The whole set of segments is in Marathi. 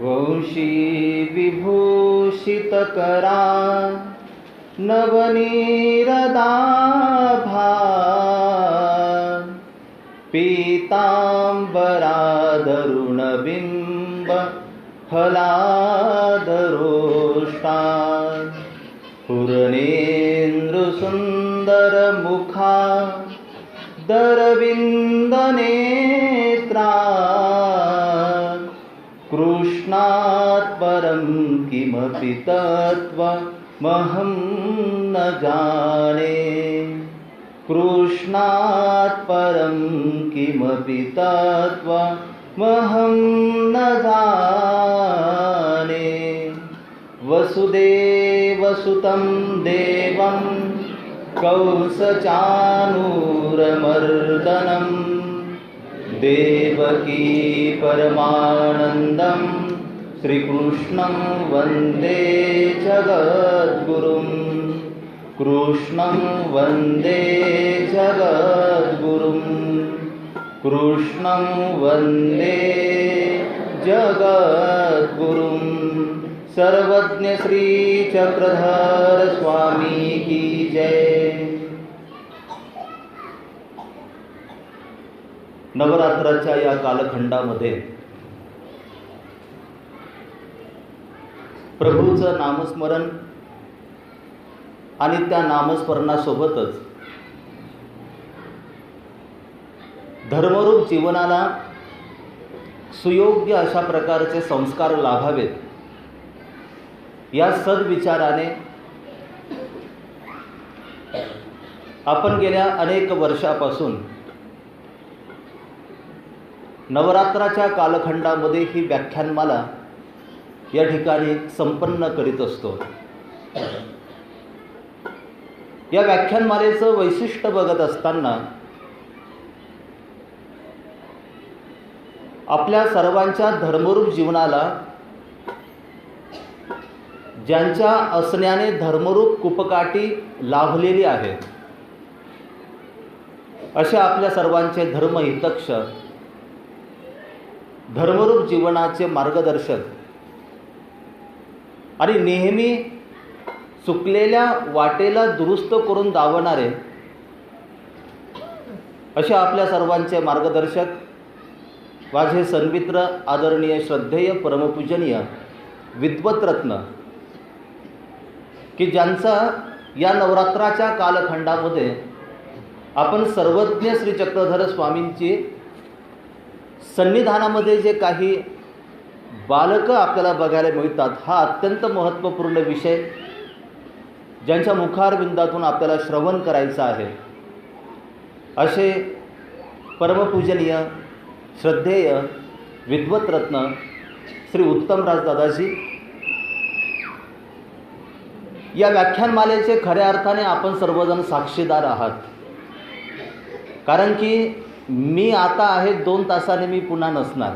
वंशी विभूषितकरा नवनीरदाभा। पीताम्बरादरुणबिम्ब फलादरोष्टा पूर्णेन्दुसुन्दरमुखा दरविन्दनेत्रा। कृष्णात् परं किमपि तत्त्वमहं न जाने। कृष्णात् परं किमपि तत्त्वमहं न जाने। वसुदेवसुतं देवं कंसचानूरमर्दनं। देवकी परमानन्दं श्रीकृष्णं वन्दे जगद्गुरुं कृष्णं वन्दे जगद्गुरुं कृष्णं वन्दे जगद्गुरुं सर्वज्ञ श्रीचक्रधर स्वामी की जय। नवरात्राच्या या कालखंडामध्ये प्रभूचं नामस्मरण आणि त्या नामस्मरणासोबतच धर्मरूप जीवनाला सुयोग्य अशा प्रकारचे संस्कार लाभावेत. या सद्विचाराने आपण गेल्या अनेक वर्षापासून नवरात्राच्या कालखंडामध्ये ही व्याख्यानमाला या ठिकाणी संपन्न करीत असतो. या व्याख्यानमालेचं वैशिष्ट्य बघत असताना आपल्या सर्वांच्या धर्मरूप जीवनाला ज्यांच्या असण्याने धर्मरूप कुपकाठी लाभलेली आहे अशा आपल्या सर्वांचे धर्महितक्ष धर्मरूप जीवनाचे मार्गदर्शक आणि नेहमी चुकलेल्या वाटेला दुरुस्त करून दावणारे असे आपल्या सर्वांचे मार्गदर्शक माझे सन्मित्र आदरणीय श्रद्धेय परमपूजनीय विद्वतरत्न की ज्यांचा या नवरात्राच्या कालखंडामध्ये आपण सर्वज्ञ श्री चक्रधर स्वामींची सन्निधानामध्ये जे काही बालकं आपल्याला बघायला मिळतात. हा अत्यंत महत्त्वपूर्ण विषय ज्यांच्या मुखारविंदातून आपल्याला श्रवण करायचं आहे. असे परमपूजनीय श्रद्धेय विद्वतरत्न श्री उत्तमराज दादाजी या व्याख्यानमालेचे खऱ्या अर्थाने आपण सर्वजण साक्षीदार आहात. कारण की मी आता आहे दोन तासाने मी पुन्हा नसणार.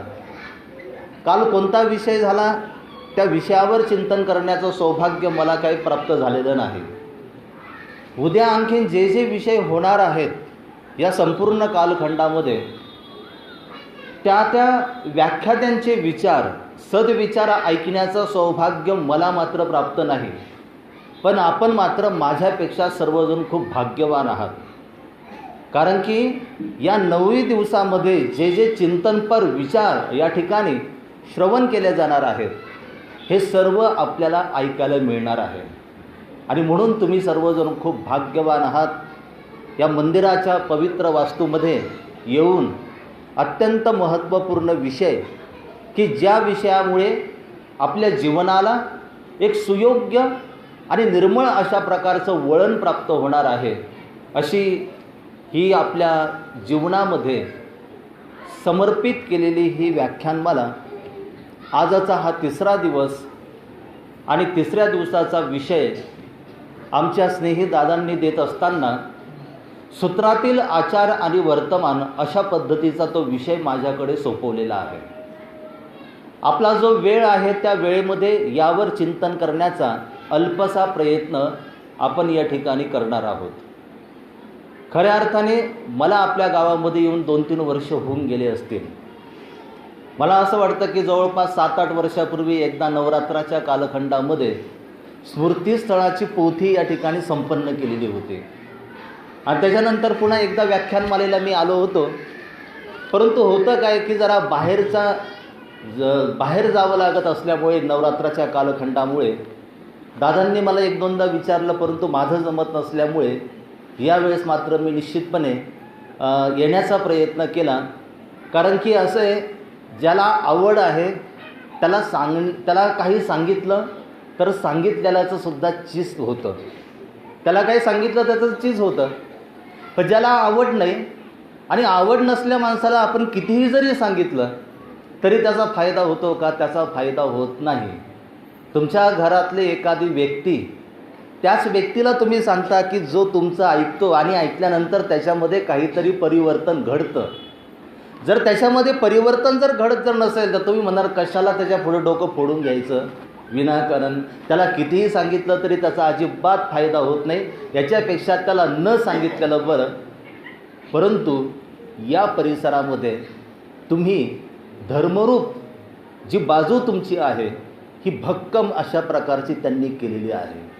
काल कोणता विषय झाला? त्या विषयावर चिंतन करण्याचं सौभाग्य मला काही प्राप्त झालेलं नाही. उद्या आणखीन जे जे विषय होणार आहेत या संपूर्ण कालखंडामध्ये त्या त्या व्याख्यात्यांचे विचार सद्विचार ऐकण्याचं सौभाग्य मला मात्र प्राप्त नाही. पण आपण मात्र माझ्यापेक्षा सर्वजण खूप भाग्यवान आहात. कारण की या नववी दिवसामध्ये जे जे चिंतनपर विचार या ठिकाणी श्रवण केले जाणार आहेत हे सर्व आपल्याला ऐकायला मिळणार आहे. आणि म्हणून तुम्ही सर्वजण खूप भाग्यवान आहात. या मंदिराच्या पवित्र वास्तूमध्ये येऊन अत्यंत महत्त्वपूर्ण विषय की ज्या विषयामुळे आपल्या जीवनाला एक सुयोग्य आणि निर्मळ अशा प्रकारचं वळण प्राप्त होणार आहे. अशी ही आपल्या जीवनामध्ये समर्पित केलेली ही व्याख्यानमाला आजचा हा तिसरा दिवस आणि तिसऱ्या दिवसाचा विषय आमच्या स्नेही दादांनी देत असताना सूत्रातील आचार आणि वर्तमान अशा पद्धतीचा तो विषय माझ्याकडे सोपवलेला आहे. आपला जो वेळ आहे त्या वेळेमध्ये यावर चिंतन करण्याचा अल्पसा प्रयत्न आपण या ठिकाणी करणार आहोत. खऱ्या अर्थाने मला आपल्या गावामध्ये येऊन दोन तीन वर्ष होऊन गेले असतील. मला असं वाटतं की जवळपास सात आठ वर्षापूर्वी एकदा नवरात्राच्या कालखंडामध्ये स्मृतीस्थळाची पोथी या ठिकाणी संपन्न केलेली होती. आणि त्याच्यानंतर पुन्हा एकदा व्याख्यानमालेला मी आलो होतो. परंतु होतं काय की जरा बाहेरचा ज बाहेर जावं लागत असल्यामुळे नवरात्राच्या कालखंडामुळे दादांनी मला एक दोनदा विचारलं परंतु माझं जमत नसल्यामुळे यावेळेस मात्र मी निश्चितपणे येण्याचा प्रयत्न केला. कारण की असं आहे ज्याला आवड आहे त्याला सांग त्याला काही सांगितलं तर सांगितलेल्याचं सुद्धा चीज होतं. त्याला काही सांगितलं त्याचं चीज होतं. पण ज्याला आवड नाही आणि आवड नसल्या माणसाला आपण कितीही जरी सांगितलं तरी त्याचा फायदा होतो का? त्याचा फायदा होत नाही. तुमच्या घरातली एखादी व्यक्ती त्याच व्यक्तीला तुम्ही सांगता की जो तुमचं ऐकतो आणि ऐकल्यानंतर त्याच्यामध्ये काहीतरी परिवर्तन घडतं. जर त्याच्यामध्ये परिवर्तन जर घडत जर नसेल तर तुम्ही म्हणाल कशाला त्याच्या पुढे डोकं फोडून घ्यायचं? विनाकारण. त्याला कितीही सांगितलं तरी त्याचा अजिबात फायदा होत नाही. याच्यापेक्षा त्याला न सांगितलेलं बरं. परंतु या परिसरामध्ये तुम्ही धर्मरूप जी बाजू तुमची आहे ही भक्कम अशा प्रकारची त्यांनी केलेली आहे.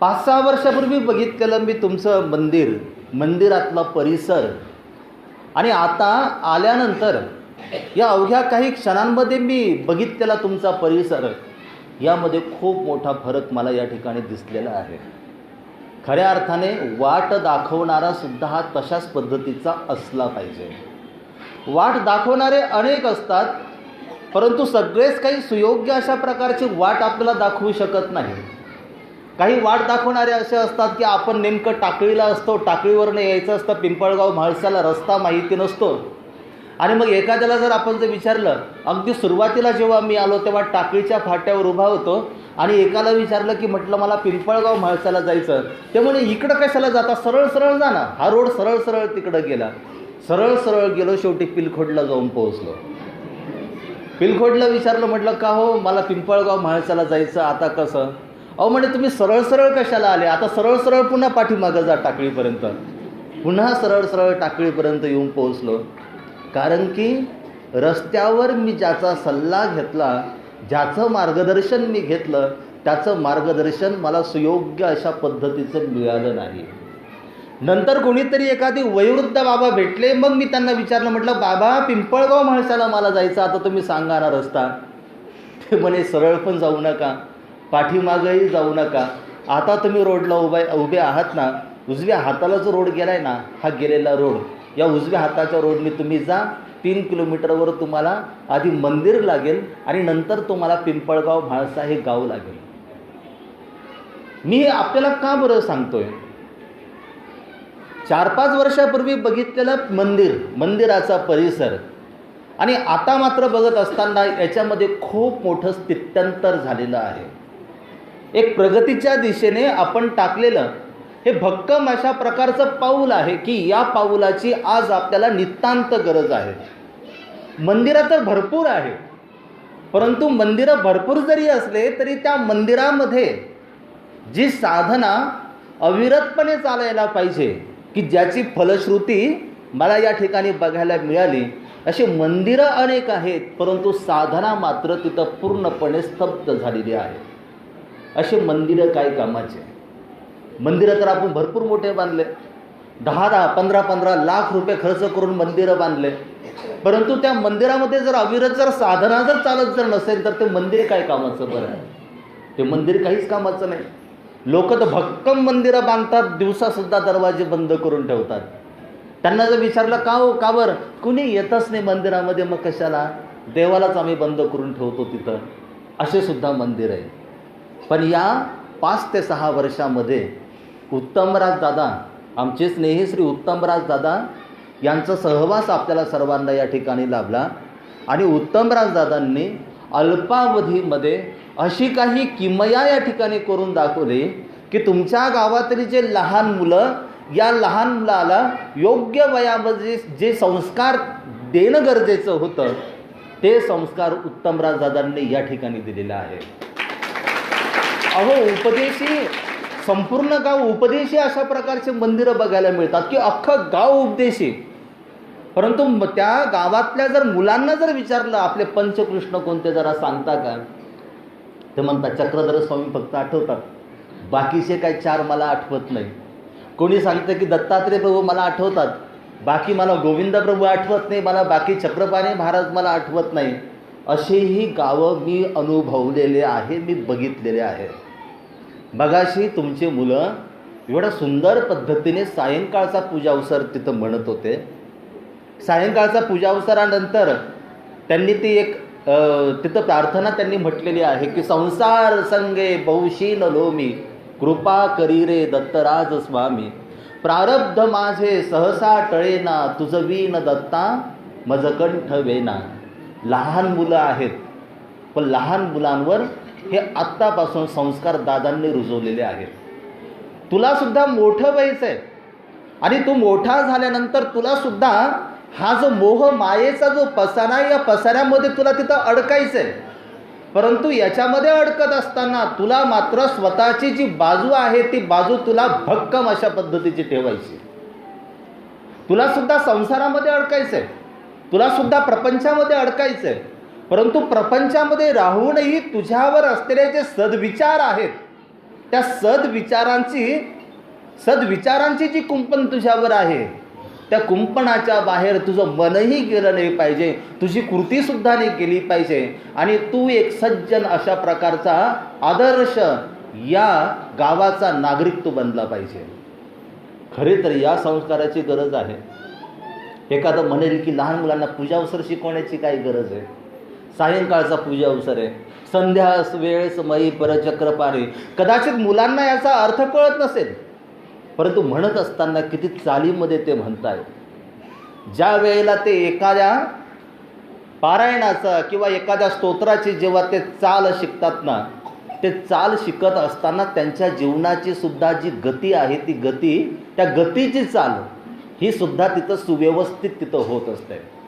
पाच सहा वर्षापूर्वी बघितलेलं मी तुमचं मंदिर मंदिरातला परिसर. आणि आता आल्यानंतर या अवघ्या काही क्षणांमध्ये मी बघितलेला तुमचा परिसर यामध्ये खूप मोठा फरक मला या ठिकाणी दिसलेला आहे. खऱ्या अर्थाने वाट दाखवणारा सुद्धा हा तशाच पद्धतीचा असला पाहिजे. वाट दाखवणारे अनेक असतात परंतु सगळेच काही सुयोग्य अशा प्रकारची वाट आपल्याला दाखवू शकत नाही. काही वाट दाखवणारे असे असतात की आपण नेमकं टाकळीला असतो टाकळीवरनं यायचं असतं पिंपळगाव म्हाळसाला रस्ता माहिती नसतो. आणि मग एखाद्याला जर आपण जर विचारलं अगदी सुरुवातीला जेव्हा मी आलो तेव्हा टाकळीच्या फाट्यावर उभा होतो आणि एकाला विचारलं की म्हटलं मला पिंपळगाव म्हाळसाला जायचं ते म्हणे इकडं कशाला जाता? सरळ सरळ जा ना. हा रोड सरळ सरळ तिकडं गेला. सरळ सरळ गेलो शेवटी पिलखोडला जाऊन पोहोचलो. पिलखोडला विचारलं म्हटलं का हो मला पिंपळगाव म्हाळसाला जायचं आता कसं? अहो म्हणे तुम्ही सरळ सरळ कशाला आले? आता सरळ सरळ पुन्हा पाठीमागं जा टाकळीपर्यंत. पुन्हा सरळ सरळ टाकळीपर्यंत येऊन पोहोचलो. कारण की रस्त्यावर मी ज्याचा सल्ला घेतला ज्याचं मार्गदर्शन मी घेतलं त्याचं मार्गदर्शन मला सुयोग्य अशा पद्धतीचं मिळालं नाही. नंतर कोणीतरी एखादी वयोवृद्ध बाबा भेटले मग मी त्यांना विचारलं म्हटलं बाबा पिंपळगाव म्हाळसाला मला जायचं आता तुम्ही सांगा ना रस्ता. ते म्हणे सरळ पण जाऊ नका. पाठीमागंही जाऊ नका. आता तुम्ही रोडला उभे उभे आहात ना उजव्या हाताला जो रोड गेलाय ना हा गेलेला रोड. या उजव्या हाताच्या रोडने तुम्ही जा तीन किलोमीटरवर तुम्हाला आधी मंदिर लागेल आणि नंतर तुम्हाला पिंपळगाव म्हाळसा हे गाव लागेल. मी आपल्याला का बरं सांगतोय? चार पाच वर्षापूर्वी बघितलेलं मंदिर मंदिराचा परिसर. आणि आता मात्र बघत असताना याच्यामध्ये खूप मोठं स्थित्यंतर झालेलं आहे. एक प्रगतीच्या दिशेने आपण टाकलेलं. हे भक्कम अशा प्रकारचं पाऊल आहे की या पाऊलाची आज आपल्याला नितांत गरज आहे. मंदिरं तर भरपूर आहे परंतु मंदिरं भरपूर जरी असले तरी त्या मंदिरामध्ये जी साधना अविरतपणे चालायला पाहिजे की ज्याची फलश्रुती मला या ठिकाणी बघायला मिळाली अशी मंदिरं अनेक आहेत परंतु साधना मात्र तिथं पूर्णपणे स्तब्ध झालेली आहे असे मंदिरं काय कामाचे मंदिरं तर आपण भरपूर मोठे बांधले. दहा दहा पंधरा पंधरा लाख रुपये खर्च करून मंदिरं बांधले. परंतु त्या मंदिरामध्ये जर अविरत जर साधना जर चालत जर नसेल तर ते मंदिर काय कामाचं बरं आहे? ते मंदिर काहीच कामाचं नाही. लोक तर भक्कम मंदिरं बांधतात दिवसासुद्धा दरवाजे बंद करून ठेवतात. त्यांना जर विचारलं का हो का बरं? कुणी येतच नाही मंदिरामध्ये मग कशाला? देवालाच आम्ही बंद करून ठेवतो तिथं. असे सुद्धा मंदिर आहे पण या पाच ते सहा वर्षामध्ये उत्तमराज दादा आमचे स्नेही श्री उत्तमराज दादा यांचा सहवास आपल्याला सर्वांना या ठिकाणी लाभला. आणि उत्तमराज दादांनी अल्पावधीमध्ये अशी काही किमया या ठिकाणी करून दाखवली की तुमच्या गावातली जे लहान मुलं या लहान मुलाला योग्य वयामध्ये जे संस्कार देणं गरजेचं होतं ते संस्कार उत्तमराज दादांनी या ठिकाणी दिलेलं आहे अहो उपदेशी संपूर्ण गाव उपदेशी अशा प्रकारचे मंदिरं बघायला मिळतात की अख्खं गाव उपदेशी. परंतु म- त्या गावातल्या जर मुलांना जर विचारलं आपले पंचकृष्ण कोणते जरा सांगता का? ते म्हणतात चक्रधर स्वामी फक्त आठवतात. बाकीचे काही चार मला आठवत नाही. कोणी सांगतं की दत्तात्रय प्रभू मला आठवतात. बाकी मला गोविंद प्रभू आठवत नाही मला बाकी चक्रपाणी महाराज मला आठवत नाही. अशीही गावं मी अनुभवलेले आहे मी बघितलेले आहे. बघाशी तुमची मुलं एवढ्या सुंदर पद्धतीने सायंकाळचा पूजावसर तिथं म्हणत होते. सायंकाळचा पूजावसरानंतर त्यांनी ती एक तिथं प्रार्थना त्यांनी म्हटलेली आहे की संसार संगे बहुशील लोमी कृपा करी रे दत्तराज स्वामी. प्रारब्ध माझे सहसा टळेना तुझवीन दत्ता मजकंठ वेना. लहान मुलं आहेत. पण लहान मुलांवर हे आत्तापासून संस्कार दादांनी रुजवलेले आहेत. तुलासुद्धा मोठं व्हायचं आहे आणि तू मोठा झाल्यानंतर तुलासुद्धा हा जो मोह मायेचा जो पसारा आहे, या पसाऱ्यामध्ये तुला तिथं अडकायचं आहे परंतु याच्यामध्ये अडकत असताना तुला मात्र स्वतःची जी बाजू आहे ती बाजू तुला भक्कम अशा पद्धतीची ठेवायची. तुला सुद्धा संसारामध्ये अडकायचं आहे तुला सुद्धा प्रपंचामध्ये अडकायचं आहे परंतु प्रपंचामध्ये राहूनही तुझ्यावर असलेले जे सद्विचार आहेत त्या सद्विचारांची सद्विचारांची जी कुंपण तुझ्यावर आहे त्या कुंपणाच्या बाहेर तुझं मनही गेलं नाही पाहिजे तुझी कृतीसुद्धा नाही केली पाहिजे आणि तू एक सज्जन अशा प्रकारचा आदर्श या गावाचा नागरिक तू बनला पाहिजे. खरे तर या संस्काराची गरज आहे. एखादं म्हणेल की लहान मुलांना पूजावसर शिकवण्याची काय गरज आहे? सायंकाळचा पूजावसर आहे. संध्या वेळेस मयी परचक्रपारी कदाचित मुलांना याचा अर्थ कळत नसेल. परंतु म्हणत असताना किती चालीमध्ये ते म्हणतायत ज्या वेळेला ते एखाद्या पारायणाचा किंवा एखाद्या स्तोत्राची जेव्हा ते चाल शिकतात ना ते चाल शिकत असताना त्यांच्या जीवनाची सुद्धा जी गती आहे ती गती त्या गतीची चाल ही सुद्धा तिथं सुव्यवस्थित तिथं होत असते.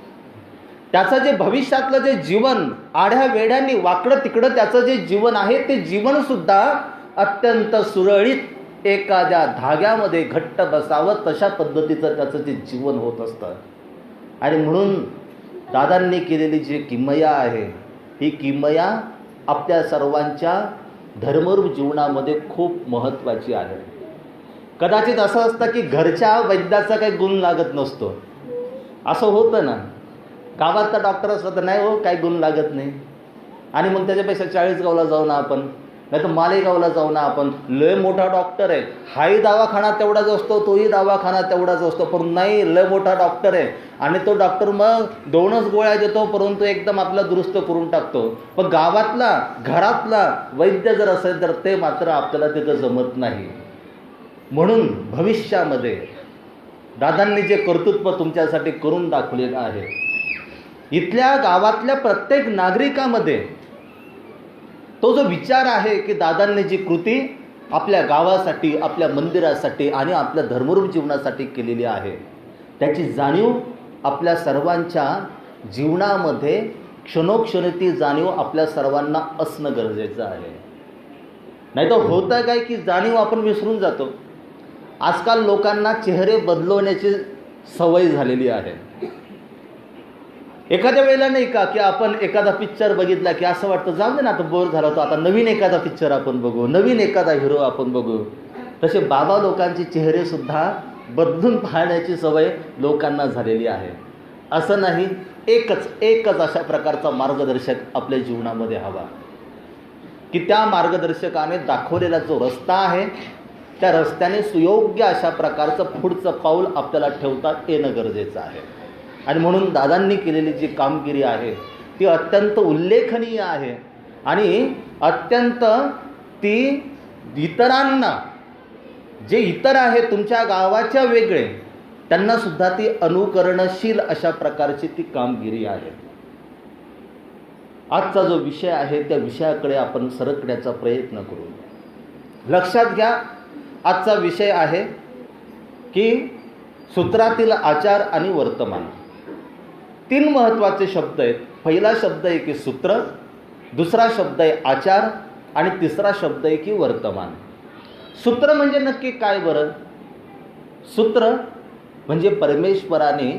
त्याचं जे भविष्यातलं जे जीवन आढ्या वेढ्यांनी वाकडं तिकडं त्याचं जे जीवन आहे ते जीवनसुद्धा अत्यंत सुरळीत एखाद्या धाग्यामध्ये घट्ट बसावं तशा पद्धतीचं त्याचं जे जीवन होत असतं. आणि म्हणून दादांनी केलेली जी किमया आहे ही किमया आपल्या सर्वांच्या धर्मरूप जीवनामध्ये खूप महत्त्वाची आहे. कदाचित असं असतं की घरच्या वैद्याचा काही गुण लागत नसतो. असं होतं ना. गावातला डॉक्टर असला तर नाही हो काही गुण लागत नाही. आणि मग त्याच्यापेक्षा चाळीसगावला जाऊ ना आपण नाही तर मालेगावला जाऊ ना आपण. लय मोठा डॉक्टर आहे. हाही दवाखाना तेवढाच असतो तोही दवाखाना तेवढाच असतो पण नाही लय मोठा डॉक्टर आहे. आणि तो डॉक्टर मग दोनच गोळ्या देतो परंतु एकदम आपला दुरुस्त करून टाकतो. पण गावातला घरातला वैद्य जर असेल तर ते मात्र आपल्याला तिथं जमत नाही. म्हणून भविष्यामध्ये दादांनी जे कर्तृत्व तुमच्यासाठी करून दाखवलेलं आहे इथल्या गावातल्या प्रत्येक नागरिकामध्ये तो जो विचार आहे की दादांनी जी कृती आपल्या गावासाठी आपल्या मंदिरासाठी आणि आपल्या धर्मरूप जीवनासाठी केलेली आहे त्याची जाणीव आपल्या सर्वांच्या जीवनामध्ये क्षणोक्षणी ती जाणीव आपल्या सर्वांना असणं गरजेचं आहे. नाही तर होतं काय की जाणीव आपण विसरून जातो. आजकाल लोकांना चेहरे बदलवण्याची सवय झालेली आहे. एखाद्या वेळेला नाही का की आपण एखादा पिक्चर बघितला की असं वाटतं जाऊ दे ना आता बोर झाला तो आता नवीन एखादा पिक्चर आपण बघू नवीन एखादा हिरो आपण बघू. तसे बाबा लोकांचे चेहरेसुद्धा बदलून पाहण्याची सवय लोकांना झालेली आहे. असं नाही एकच एकच अशा प्रकारचा मार्गदर्शक आपल्या जीवनामध्ये हवा. की त्या मार्गदर्शकाने दाखवलेला जो रस्ता आहे त्या रस्त्याने सुयोग्य अशा प्रकारचं पुढचं पाऊल आपल्याला ठेवता येणं गरजेचं आहे. आणि म्हणून दादांनी केलेली जी कामगिरी आहे ती अत्यंत उल्लेखनीय आहे. आणि अत्यंत ती इतरांना जे इतर आहे तुमच्या गावाच्या वेगळे त्यांना सुद्धा ती अनुकरणशील अशा प्रकारची ती कामगिरी आहे. आजचा जो विषय आहे त्या विषयाकडे आपण सरकण्याचा प्रयत्न करू. लक्षात घ्या आजचा विषय आहे की सूत्रातील आचार आणि वर्तमान. तीन महत्त्वाचे शब्द आहेत. पहिला शब्द आहे की सूत्र दुसरा शब्द आहे आचार आणि तिसरा शब्द आहे की वर्तमान. सूत्र म्हणजे नक्की काय बरं? सूत्र म्हणजे परमेश्वराने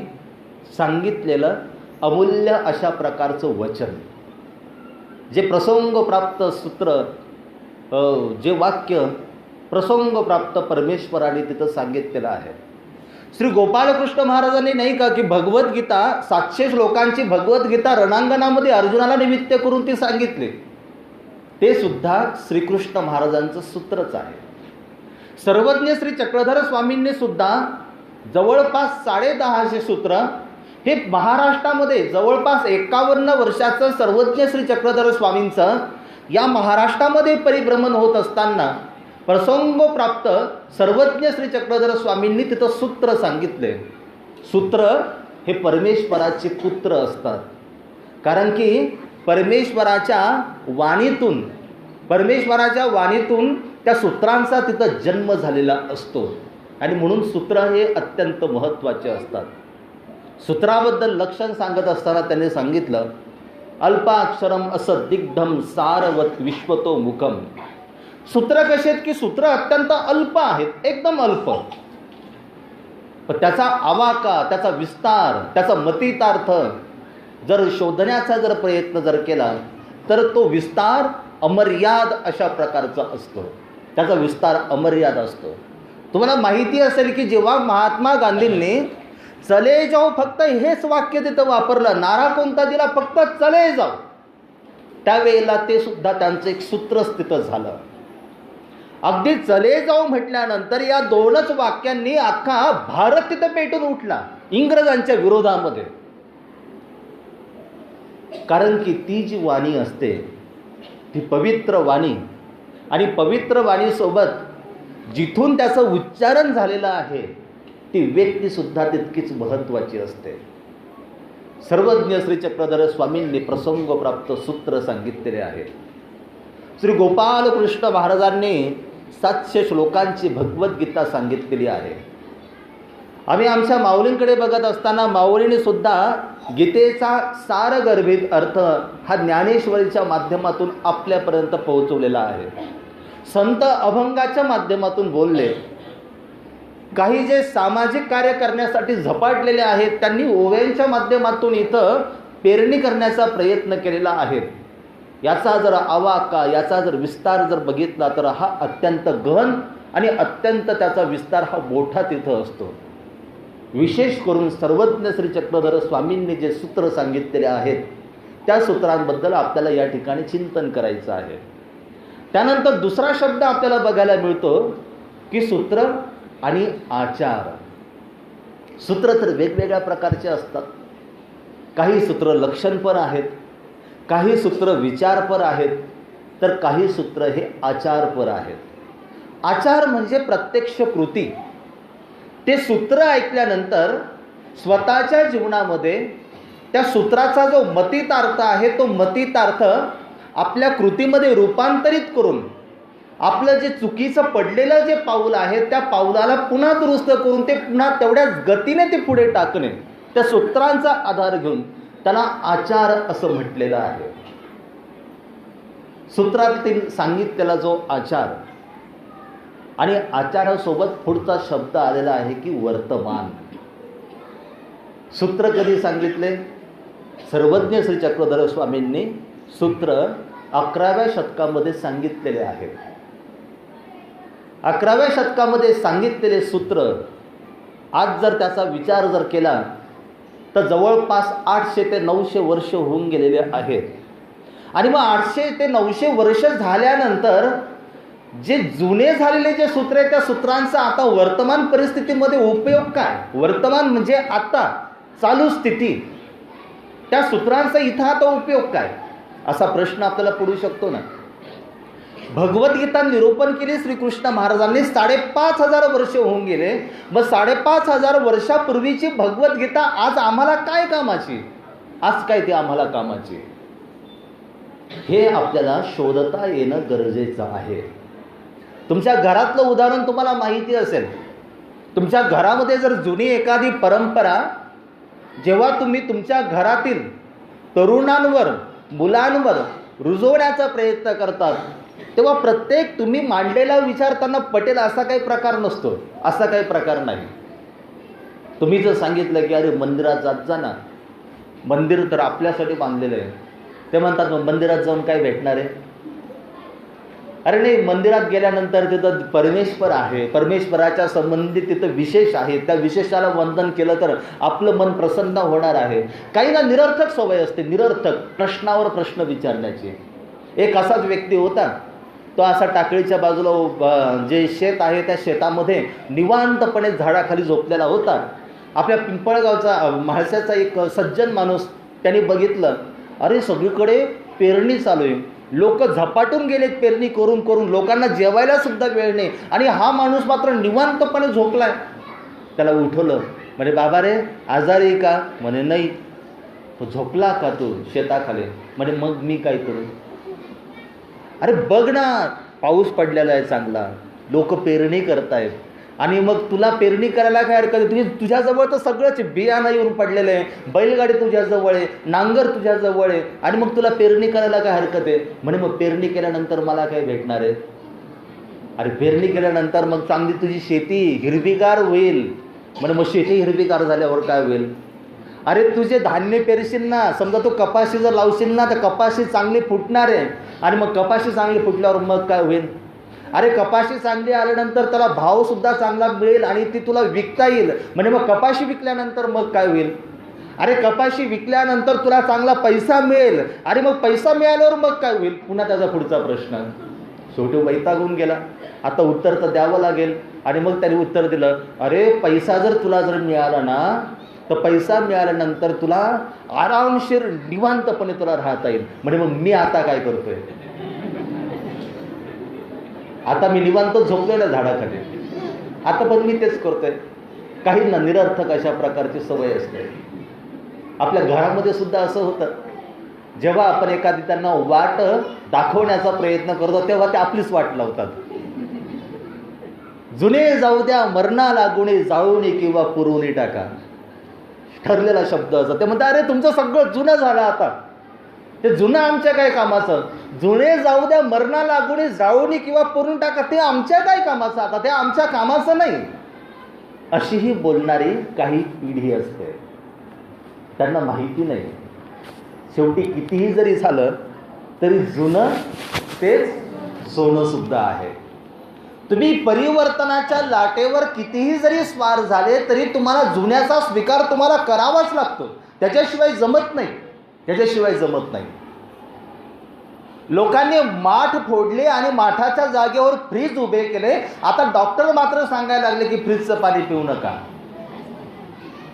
सांगितलेलं अमूल्य अशा प्रकारचं वचन. जे प्रसंगप्राप्त सूत्र जे वाक्य प्रसंगप्राप्त परमेश्वराने तिथं सांगितलेलं आहे. श्री गोपालकृष्ण महाराजांनी नाही का की भगवद्गीता सातशे श्लोकांची भगवद्गीता रणांगणामध्ये अर्जुनाला निमित्त करून ती सांगितली. ते सुद्धा श्रीकृष्ण महाराजांचं सूत्रच आहे. सर्वज्ञ श्री चक्रधर स्वामींनी सुद्धा जवळपास साडेदहाशे सूत्र हे महाराष्ट्रामध्ये जवळपास एकावन्न वर्षाचं सर्वज्ञ श्री चक्रधर स्वामींचं या महाराष्ट्रामध्ये परिभ्रमण होत असताना प्रसंगोप्राप्त सर्वज्ञ श्री चक्रधर स्वामींनी तिथं सूत्र सांगितले. सूत्र हे परमेश्वराचे पुत्र असतात. कारण की परमेश्वराच्या वाणीतून परमेश्वराच्या वाणीतून त्या सूत्रांचा तिथं जन्म झालेला असतो. आणि म्हणून सूत्र हे अत्यंत महत्त्वाचे असतात. सूत्राबद्दल लक्षण सांगत असताना त्यांनी सांगितलं अल्पाक्षरम असं दिग्धम सारवत विश्वतो मुखम. सूत्र कसे आहेत की सूत्र अत्यंत अल्प आहेत एकदम अल्प. पण त्याचा आवाका त्याचा विस्तार त्याचा मतितार्थ जर शोधण्याचा जर प्रयत्न जर केला तर तो विस्तार अमर्याद अशा प्रकारचा असतो. त्याचा विस्तार अमर्याद असतो. तुम्हाला माहिती असेल की जेव्हा महात्मा गांधींनी चले जाऊ फक्त हेच वाक्य तिथं वापरलं नारा कोणता दिला? फक्त चले जाऊ त्यावेळेला ते सुद्धा त्यांचं एक सूत्रच तिथं झालं. अगदी चले जाऊ म्हटल्यानंतर या दोनच वाक्यांनी अख्खा भारत तिथं पेटून उठला इंग्रजांच्या विरोधामध्ये. कारण की ती जी वाणी असते ती पवित्र वाणी आणि पवित्र वाणीसोबत जिथून त्याचं उच्चारण झालेलं आहे ती व्यक्तीसुद्धा तितकीच महत्त्वाची असते. सर्वज्ञ श्री चक्रधर स्वामींनी प्रसंगप्राप्त सूत्र सांगितलेले आहे. श्री गोपालकृष्ण महाराजांनी सातशे श्लोकांची भगवद्गीता सांगितलेली आहे. आम्ही आमच्या माऊलींकडे बघत असताना माऊलीने सुद्धा गीतेचा सारगर्भित अर्थ हा ज्ञानेश्वरीच्या माध्यमातून आपल्यापर्यंत पोहोचवलेला आहे. संत अभंगाच्या माध्यमातून बोलले काही जे सामाजिक कार्य करण्यासाठी झपाटलेले आहेत त्यांनी ओव्यांच्या माध्यमातून इथं पेरणी करण्याचा प्रयत्न केलेला आहे. याचा जर आवाका याचा जर विस्तार जर बघितला तर हा अत्यंत गहन आणि अत्यंत त्याचा विस्तार हा मोठा तिथं असतो. विशेष करून सर्वज्ञ श्री चक्रधर स्वामींनी जे सूत्र सांगितलेले आहेत त्या सूत्रांबद्दल आपल्याला या ठिकाणी चिंतन करायचं आहे. त्यानंतर दुसरा शब्द आपल्याला बघायला मिळतो की सूत्र आणि आचार. सूत्र तर वेगवेगळ्या प्रकारचे असतात. काही सूत्र लक्षण पण आहेत काही सूत्र विचारपर आहेत तर काही सूत्र हे आचारपर आहेत. आचार म्हणजे प्रत्यक्ष कृती. ते सूत्र ऐकल्यानंतर स्वतःच्या जीवनामध्ये त्या सूत्राचा जो मतितार्थ आहे तो मतितार्थ आपल्या कृतीमध्ये रूपांतरित करून आपलं जे चुकीचं पडलेलं जे पाऊल आहे त्या पाऊलाला पुन्हा दुरुस्त करून ते पुन्हा तेवढ्याच गतीने ते पुढे टाकणे त्या सूत्रांचा आधार घेऊन त्याला आचार असं म्हटलेलं आहे. सूत्रातील सांगितलेला जो आचार आणि आचारासोबत पुढचा शब्द आलेला आहे की वर्तमान. सूत्र कधी सांगितले? सर्वज्ञ श्री चक्रधर स्वामींनी सूत्र अकराव्या शतकामध्ये सांगितलेले आहेत अकराव्या शतकामध्ये सांगितलेले सूत्र आज जर त्याचा विचार जर केला तर जवळपास आठशे ते नऊशे वर्ष होऊन गेलेले आहेत. आणि मग आठशे ते नऊशे वर्ष झाल्यानंतर जे जुने झालेले जे सूत्र आहेत त्या सूत्रांचा आता वर्तमान परिस्थितीमध्ये उपयोग काय? वर्तमान म्हणजे आता चालू स्थिती. त्या सूत्रांचा इथं आता उपयोग काय? असा प्रश्न आपल्याला पडू शकतो ना. भगवद्गीता निरूपण केली श्रीकृष्ण महाराजांनी. साडेपाच हजार वर्ष होऊन गेले. मग साडेपाच हजार वर्षापूर्वीची भगवद्गीता आज आम्हाला काय कामाची? आज काय ती आम्हाला कामाची? हे आपल्याला शोधता येणं गरजेचं आहे. तुमच्या घरातलं उदाहरण तुम्हाला माहिती असेल. तुमच्या घरामध्ये जर जुनी एखादी परंपरा जेव्हा तुम्ही तुमच्या घरातील तरुणांवर मुलांवर रुजवण्याचा प्रयत्न करतात तेव्हा प्रत्येक तुम्ही मांडलेला विचार त्यांना पटेल असा काही प्रकार नसतो असा काही प्रकार नाही. तुम्ही जर सांगितलं की अरे मंदिरात जात जा ना मंदिर तर आपल्यासाठी बांधलेलं आहे. ते म्हणतात मग मंदिरात जाऊन काय भेटणार आहे? अरे नाही मंदिरात गेल्यानंतर तिथं परमेश्वर आहे परमेश्वराच्या संबंधित तिथं विशेष आहे. त्या विशेषाला वंदन केलं तर आपलं मन प्रसन्न होणार आहे. काही ना निरर्थक सवय असते निरर्थक प्रश्नावर प्रश्न विचारण्याची. एक असाच व्यक्ती होता तो असा टाकळीच्या बाजूला जे शेत आहे त्या शेतामध्ये निवांतपणे झाडाखाली झोपलेला होता. आपल्या पिंपळगावचा म्हाळशाचा एक सज्जन माणूस त्यांनी बघितलं. अरे सगळीकडे पेरणी चालू आहे. लोक झपाटून गेलेत पेरणी करून करून. लोकांना जेवायला सुद्धा वेळ नाही. आणि हा माणूस मात्र निवांतपणे झोपलाय. त्याला उठवलं. म्हणे बाबा रे आजारी का? म्हणे नाही. तो झोपला का तू शेताखाली? म्हणे मग मी काय करू? अरे बघ ना पाऊस पडलेला आहे चांगला. लोक पेरणी करतायत. आणि मग तुला पेरणी करायला काय हरकत आहे? तुझी तुझ्याजवळ तर सगळंच बियाणं येऊन पडलेलं आहे. बैलगाडी तुझ्याजवळ आहे. नांगर तुझ्याजवळ आहे. आणि मग तुला पेरणी करायला काय हरकत आहे? म्हणे मग पेरणी केल्यानंतर मला काय भेटणार आहे? अरे पेरणी केल्यानंतर मग चांगली तुझी शेती हिरवीगार होईल. म्हणे मग शेती हिरवीगार झाल्यावर काय होईल? अरे तुझे धान्य पेरशील ना समजा तू कपाशी जर लावशील ना तर कपाशी चांगली फुटणार आहे. आणि मग कपाशी चांगली फुटल्यावर मग काय होईल? अरे कपाशी चांगली आल्यानंतर त्याला भावसुद्धा चांगला मिळेल आणि ती तुला विकता येईल. म्हणजे मग कपाशी विकल्यानंतर मग काय होईल? अरे कपाशी विकल्यानंतर तुला चांगला पैसा मिळेल. आणि मग पैसा मिळाल्यावर मग काय होईल? पुन्हा त्याचा पुढचा प्रश्न. शेवटी वैतागून गेला. आता उत्तर तर द्यावं लागेल. आणि मग त्याने उत्तर दिलं अरे पैसा जर तुला जर मिळाला ना तर पैसा मिळाल्यानंतर तुला आरामशीर निवांतपणे तुला राहता येईल. म्हणजे मग मी आता काय करतोय? आता मी निवांत झोपलोय ना झाडाखाली. आता पण मी तेच करतोय. काहींना निरर्थक अशा प्रकारची सवय असते. आपल्या घरामध्ये सुद्धा असं होतं. जेव्हा आपण एखादी त्यांना वाट दाखवण्याचा प्रयत्न करतो तेव्हा ते आपलीच वाट लावतात. जुने जाऊ द्या मरणा लागुणे जाळूने किंवा पुरवणी टाका. ठरलेला शब्द असं. ते म्हणतात अरे तुमचं सगळं जुनं झालं आता. ते जुनं आमच्या काय कामाचं? जुने जाऊ द्या मरणा लागून जाऊनी किंवा पुरून टाका ते आमच्या काय कामाचं आता? ते आमच्या कामाचं नाही. अशीही बोलणारी काही पिढी असते. त्यांना माहिती नाही. शेवटी कितीही जरी झालं तरी जुनं तेच सोनं सुद्धा आहे. तुम्ही परिवर्तनाच्या लाटेवर कितीही जरी स्वार झाले तरी तुम्हाला जुन्याचा स्वीकार तुम्हाला करावाच लागतो. त्याच्याशिवाय जमत नाही. त्याच्याशिवाय जमत नाही. लोकांनी माठ फोडले आणि माठाच्या जागेवर फ्रीज उभे केले. आता डॉक्टर मात्र सांगायला लागले की फ्रीजचं पाणी पिऊ नका.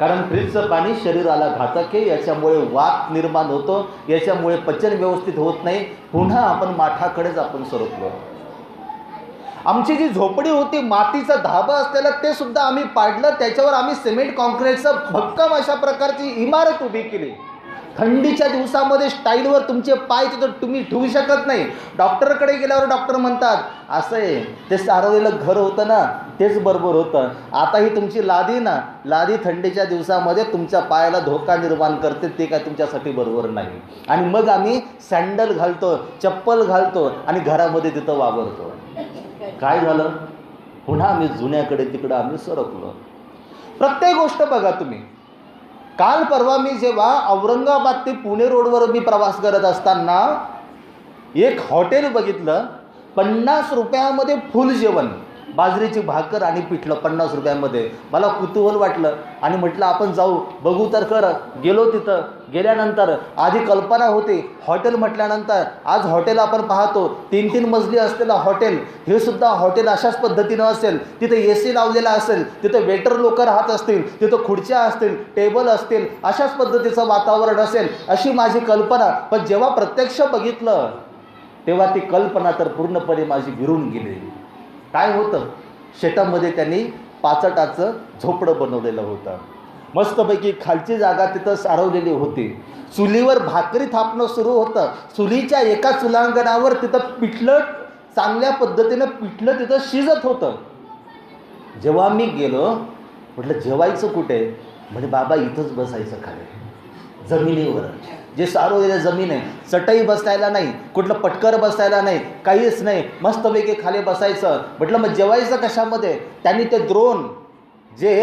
कारण फ्रीजचं पाणी शरीराला घातक आहे. याच्यामुळे वात निर्माण होतो. याच्यामुळे पचन व्यवस्थित होत नाही. पुन्हा आपण माठाकडेच आपण सरकलो. आमची जी झोपडी होती मातीचा धाबा असलेला ते सुद्धा आम्ही पाडलं. त्याच्यावर आम्ही सिमेंट कॉन्क्रीटचं भक्कम अशा प्रकारची इमारत उभी केली. थंडीच्या दिवसामध्ये स्टाईलवर तुमचे पाय तिथं तुम्ही ठेवू शकत नाही. डॉक्टरकडे गेल्यावर डॉक्टर म्हणतात असं आहे ते सारवलेलं घर होतं ना तेच बरोबर होतं. आता ही तुमची लादी ना लादी थंडीच्या दिवसामध्ये तुमच्या पायाला धोका निर्माण करते ते काय तुमच्यासाठी बरोबर नाही. आणि मग आम्ही सँडल घालतो चप्पल घालतो आणि घरामध्ये तिथं वावरतो. काय झालं? पुन्हा आम्ही जुन्याकडे तिकडं आम्ही सरकलो. प्रत्येक गोष्ट बघा तुम्ही. काल परवा मी जेव्हा औरंगाबाद ते पुणे रोडवर मी प्रवास करत असताना एक हॉटेल बघितलं पन्नास रुपयामध्ये फुल जेवण. बाजरीची भाकर आणि पिठलं पन्नास रुपयामध्ये. मला कुतूहल वाटलं. आणि म्हटलं आपण जाऊ. बघू तर कर गेलो तिथं. गेल्यानंतर आधी कल्पना होती. हॉटेल म्हटल्यानंतर आज हॉटेल आपण पाहतो. तीन तीन मजली असलेलं हॉटेल. हे सुद्धा हॉटेल अशाच पद्धतीनं असेल. तिथं ए सी लावलेला असेल. तिथं वेटर लोक राहत असतील. तिथं खुर्च्या असतील. टेबल असतील. अशाच पद्धतीचं वातावरण असेल अशी माझी कल्पना. पण जेव्हा प्रत्यक्ष बघितलं तेव्हा ती कल्पना तर पूर्णपणे माझी विरून गेली. काय होतं? शेतामध्ये त्यांनी पाचटाचं झोपडं बनवलेलं होतं. मस्तपैकी खालची जागा तिथं सारवलेली होती. चुलीवर भाकरी थापणं सुरू होतं. चुलीच्या एका चुलांगणावर तिथं पिठलं चांगल्या पद्धतीनं पिठलं तिथं शिजत होतं. जेव्हा मी गेलो म्हटलं जेवायचं कुठे? म्हणजे बाबा इथंच बसायचं खाली. जमिनीवर. जे सारवलेलं जमीन आहे चटई बसायला नाही कुठलं पटकर बसायला नाही काहीच नाही मस्तपैकी खाली बसायचं. म्हटलं मग जेवायचं कशामध्ये? त्यांनी ते द्रोण जे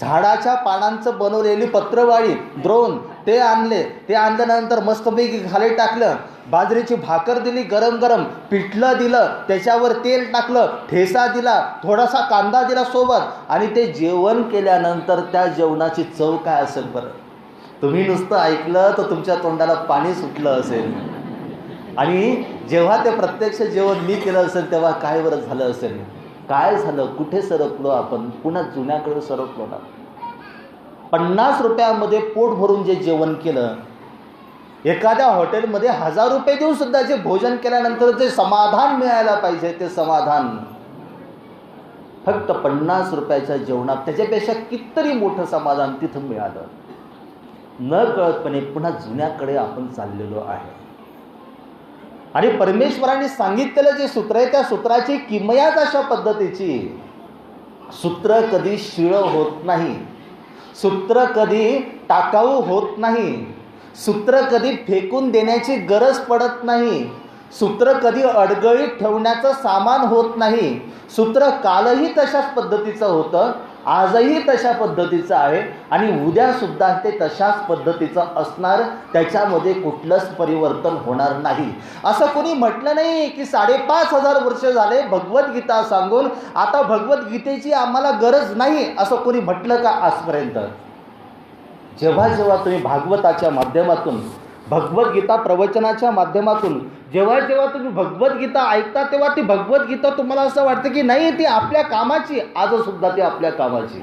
झाडाच्या पानांचं बनवलेली पत्रवाळी द्रोण ते आणले. ते आणल्यानंतर मस्तपैकी खाली टाकलं. बाजरीची भाकर दिली गरम गरम पिठलं दिलं त्याच्यावर तेल टाकलं ठेसा दिला थोडासा कांदा दिला सोबत. आणि ते जेवण केल्यानंतर त्या जेवणाची चव काय असेल बरं? तुम्ही नुसतं ऐकलं तर तुमच्या तोंडाला पाणी सुटलं असेल. आणि जेव्हा ते प्रत्यक्ष जेवण मी केलं असेल तेव्हा काय बरं झालं असेल? काय झालं? कुठे सरकलो आपण? पुन्हा जुन्याकडे सरकलो ना. पन्नास रुपयामध्ये पोट भरून जे जेवण केलं एखाद्या हॉटेलमध्ये हजार रुपये देऊन सुद्धा जे भोजन केल्यानंतर जे समाधान मिळायला पाहिजे ते समाधान. फक्त पन्नास रुपयाच्या जेवणात त्याच्यापेक्षा कितीतरी मोठं समाधान तिथं मिळालं. न कळतपणे पुन्हा जुन्याकडे आपण चाललेलो आहे. आणि परमेश्वराने सांगितलेलं जे सूत्र आहे त्या सूत्राची किमयाच अशा पद्धतीची. सूत्र कधी शिळं होत नाही. सूत्र कधी टाकाऊ होत नाही. सूत्र कधी फेकून देण्याची गरज पडत नाही. सूत्र कधी अडगळीत ठेवण्याचं सामान होत नाही. सूत्र कालही तशाच पद्धतीचं होतं. आजही तशा पद्धतीचं आहे आणि उद्यासुद्धा ते तशाच पद्धतीचं असणार त्याच्यामध्ये कुठलंच परिवर्तन होणार नाही. असं कोणी म्हटलं नाही की साडेपाच हजार वर्ष झाले भगवद्गीता सांगून आता भगवद्गीतेची आम्हाला गरज नाही असं कोणी म्हटलं का आजपर्यंत? जेव्हा जेव्हा तुम्ही भागवताच्या माध्यमातून भगवद्गीता प्रवचनाच्या माध्यमातून जेव्हा जेव्हा तुम्ही भगवद्गीता ऐकता तेव्हा ती भगवद्गीता तुम्हाला असं वाटतं की नाही ती आपल्या कामाची. आजसुद्धा ती आपल्या कामाची.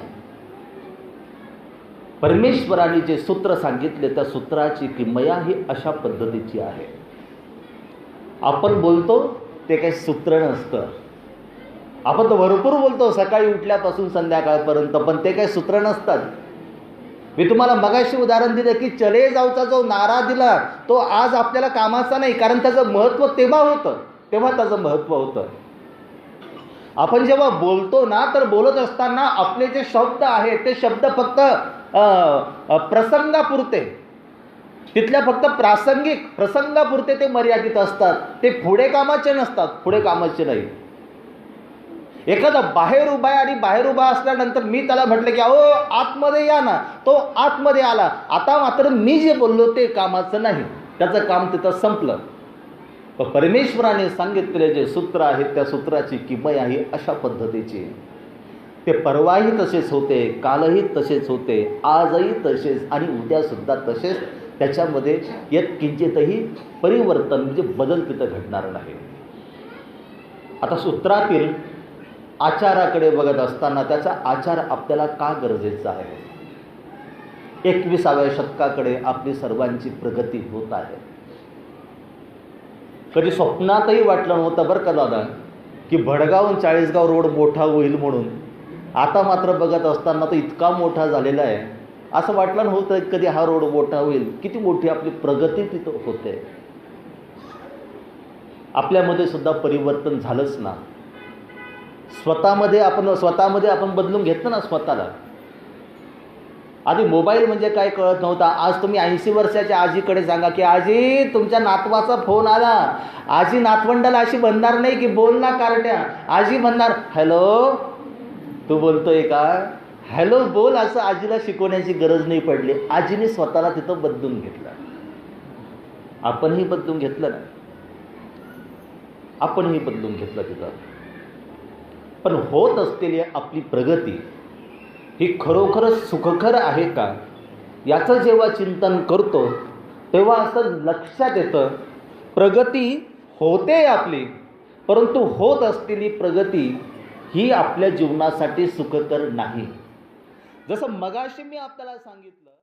परमेश्वराने जे सूत्र सांगितले त्या सूत्राची किमया ही अशा पद्धतीची आहे. आपण बोलतो ते काही सूत्र नसतं. आपण तर भरपूर बोलतो सकाळी उठल्यापासून संध्याकाळपर्यंत पण ते काही सूत्र नसतात. मी तुम्हाला मगाशी उदाहरण दिलं की चले जाऊचा जो नारा दिला तो आज आपल्याला कामाचा नाही कारण त्याचं महत्त्व तेव्हा होतं तेव्हा त्याचं महत्त्व होतं. आपण जेव्हा बोलतो ना तर बोलत असताना आपले जे शब्द आहेत ते शब्द फक्त प्रसंगापुरते. तिथल्या फक्त प्रासंगिक प्रसंगापुरते ते मर्यादित असतात. ते पुढे कामाचे नसतात पुढे कामाचे नाही. एखादा बाहेर उभा आहे आणि बाहेर उभा असल्यानंतर मी त्याला म्हटलं की अहो आतमध्ये या ना. तो आतमध्ये आला. आता मात्र मी जे बोललो ते कामाचं नाही. त्याचं काम तिथं संपलं. पण परमेश्वराने सांगितलेले जे सूत्र आहे त्या सूत्राची किमय आहे अशा पद्धतीची. ते परवाही तसेच होते कालही तसेच होते आजही तसेच आणि उद्यासुद्धा तसेच. त्याच्यामध्ये यात किंचितही परिवर्तन म्हणजे बदल तिथं घडणार नाही. आता सूत्रातील आचाराकडे बघत असताना त्याचा आचार आपल्याला का गरजेचा आहे? एकविसाव्या शतकाकडे आपली सर्वांची प्रगती होत आहे. कधी स्वप्नातही वाटलं नव्हतं बरं का दादा की भडगाव आणि चाळीसगाव रोड मोठा होईल म्हणून. आता मात्र बघत असताना तो इतका मोठा झालेला आहे. असं वाटलं नव्हतं कधी हा रोड मोठा होईल. किती मोठी आपली प्रगती तिथं होते. आपल्यामध्ये सुद्धा परिवर्तन झालंच ना. स्वतःमध्ये आपण स्वतःमध्ये आपण बदलून घेतलं ना स्वतःला. आधी मोबाईल म्हणजे काय कळत नव्हता. आज तुम्ही ऐंशी वर्षाच्या आजीकडे सांगा की आजी तुमच्या नातवाचा फोन आला. आजी नातवंडाला अशी म्हणणार नाही की बोल ना कारट्या. आजी म्हणणार हॅलो तू बोलतोय का? हॅलो बोल असं आजीला शिकवण्याची गरज नाही पडली. आजीने स्वतःला तिथं बदलून घेतलं. आपणही बदलून घेतलं ना. आपणही बदलून घेतलं तिथं. पण होत असलेली आपली प्रगती ही खरोखरच सुखकर आहे का? याचं जेव्हा चिंतन करतो तेव्हा असं लक्षात येतं प्रगती होते आपली परंतु होत असलेली प्रगती ही आपल्या जीवनासाठी सुखकर नाही. जसं मगाशी मी आपल्याला सांगितलं